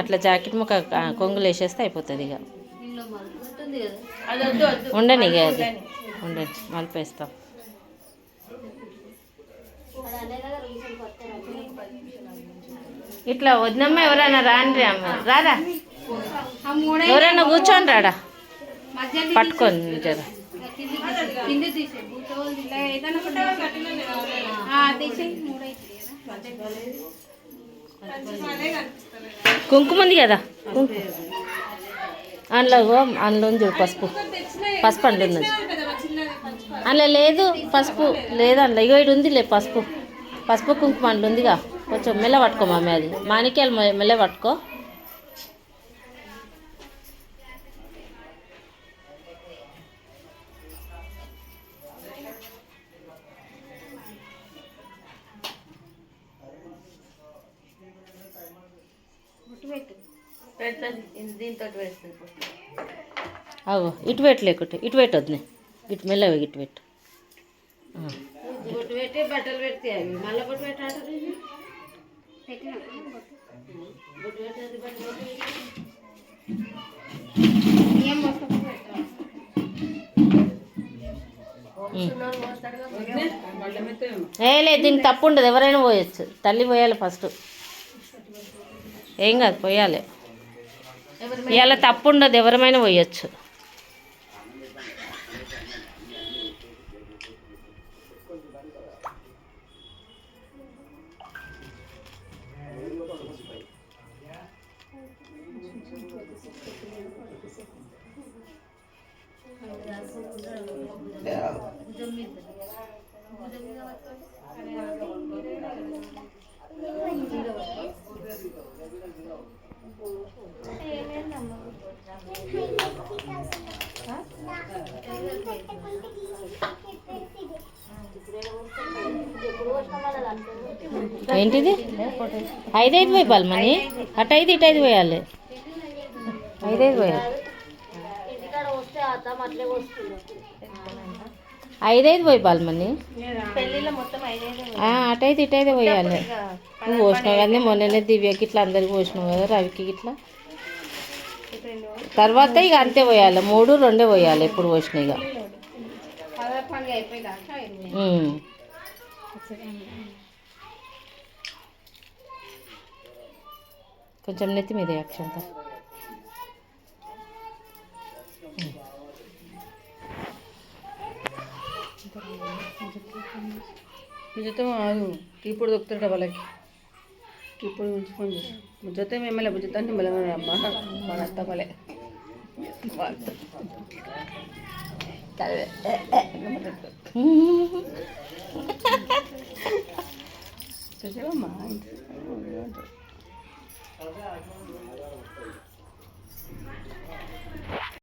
అట్లా జాకెట్ ముక్క కొంగులు వేసేస్తే అయిపోతుంది ఇక. ఉండని ఇక అది. ఉండని మలిపేస్తాం. ఇట్లా వదినమ్మ ఎవరైనా రాండి అమ్మ? రారా? ఎవరైనా కూర్చోండి రాడా? పట్టుకొని జర తీసే తీసేయి కుంకుమ ఉంది కదా. అందులో ఇగో, అందులో ఉంది చూడు పసుపు. పసుపు అండి ఉన్నది అందులో లేదు పసుపు లేదు అందులో. ఇగో ఇటు ఉంది లే పసుపు. పసుపు కుంకుమ అందులో ఉందిగా. కొంచెం మెల్ల పట్టుకో మమ్మీ అది. మాణిక్యాలు మెల్ల పట్టుకో. దీంతో అగో ఇటు పెట్టు. లేకుంటే ఇటు పెట్టు వద్దునే ఇటు మెల్లగా ఇటు పెట్టు. ఆ. బొట్టు పెట్టి బట్టలు పెడితే అవి. మళ్ళీ బొట్టు పెట్టాడు ఏ లేదు దీనికి తప్పు ఉండదు. ఎవరైనా పోయొచ్చు. తల్లి పోయాలి ఫస్ట్. ఏం కాదు పోయాలి. ఇలా తప్పు ఉండదు ఎవరమైనా పోయొచ్చు. ఏంటిది? ఐదైదు పోయిపోవాలి మనీ? అటు ఐదు ఇటు ఐదు పోయాలి. ఐదైదు పోయాలి. ఐదైదు ఐదు బాల్మని మనీ? మొత్తం ఐదైదు అటైతే పోయాలి. నువ్వు పోసినావు కానీ మొన్ననే దివ్యకి ఇట్లా అందరికి పోసినావు కదా రవికి ఇట్లా తర్వాత ఇక అంతే పోయాలి. మూడు రెండే పోయాలి ఎప్పుడు పోసినాయి ఇక. కొంచెం నెత్తి మీద అక్షంత. నిజతో ఇప్పుడు దొక్కుతుంట వాళ్ళకి. ఇప్పుడు ఉంచుకొని బుజ్జతే మిమ్మల్ని బుజ్జతాన్ని మిమ్మల్ని అమ్మ మన అత్తమ్మలే చూసావమ్మా